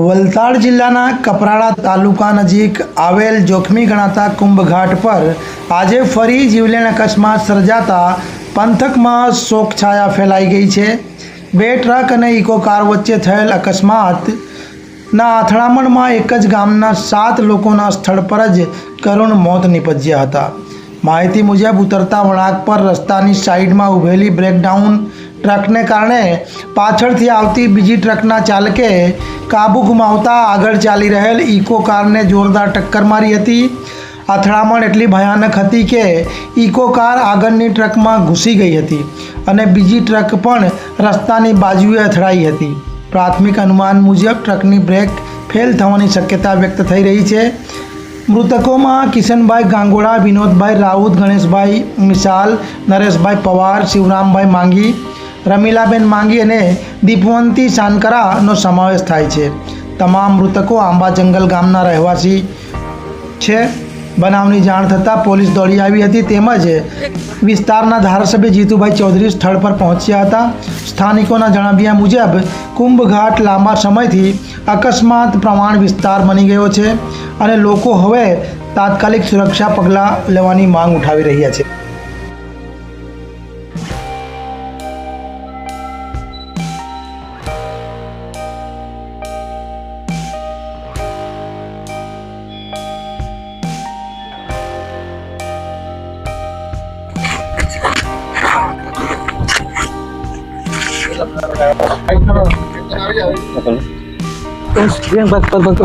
વલસાડ જિલ્લાના કપરાડા તાલુકા નજીક આવેલ જોખમી ગણાતા કુંભઘાટ પર આજે ફરી જીવલેણ અકસ્માત સર્જાતા પંથકમાં શોકછાયા ફેલાઈ ગઈ છે. બે ટ્રક અને ઇકો કાર વચ્ચે થયેલ અકસ્માતના અથડામણમાં એક જ ગામના સાત લોકોના સ્થળ પર જ કરુણ મોત નીપજ્યા હતા. માહિતી મુજબ, ઉતરતા વળાંક પર રસ્તાની સાઈડમાં ઊભેલી બ્રેકડાઉન ટ્રકને કારણે પાછળથી આવતી બીજી ટ્રકના ચાલકે કાબુ ગુમાવતા આગળ ચાલી રહેલ ઇકો કારને જોરદાર ટક્કર મારી હતી. અથડામણ એટલી ભયાનક હતી કે ઇકો કાર આગળની ટ્રકમાં ઘૂસી ગઈ હતી અને બીજી ટ્રક પણ રસ્તાની બાજુએ અથડાઈ હતી. પ્રાથમિક અનુમાન મુજબ, ટ્રકની બ્રેક ફેલ થવાની શક્યતા વ્યક્ત થઈ રહી છે. મૃતકોમાં કિશનભાઈ ગાંગોડા, વિનોદભાઈ રાઉત, ગણેશભાઈ મિશાલ નરેશભાઈ પવાર, શિવરામભાઈ માંગી, રમીલાબેન માંગી અને દીપવંતી સાનકરાનો સમાવેશ થાય છે. તમામ મૃતકો આંબા જંગલ ગામના રહેવાસી છે. બનાવની જાણ થતાં પોલીસ દોડી આવી હતી. તેમજ વિસ્તારના ધારાસભ્ય જીતુભાઈ ચૌધરી સ્થળ પર પહોંચ્યા હતા. સ્થાનિકોના જણાવ્યા મુજબ, કુંભઘાટ લાંબા સમયથી અકસ્માત પ્રમાણ વિસ્તાર બની ગયો છે અને લોકો હવે તાત્કાલિક સુરક્ષા પગલાં લેવાની માંગ ઉઠાવી રહ્યા છે. Terus, dia yang bantu-bantu.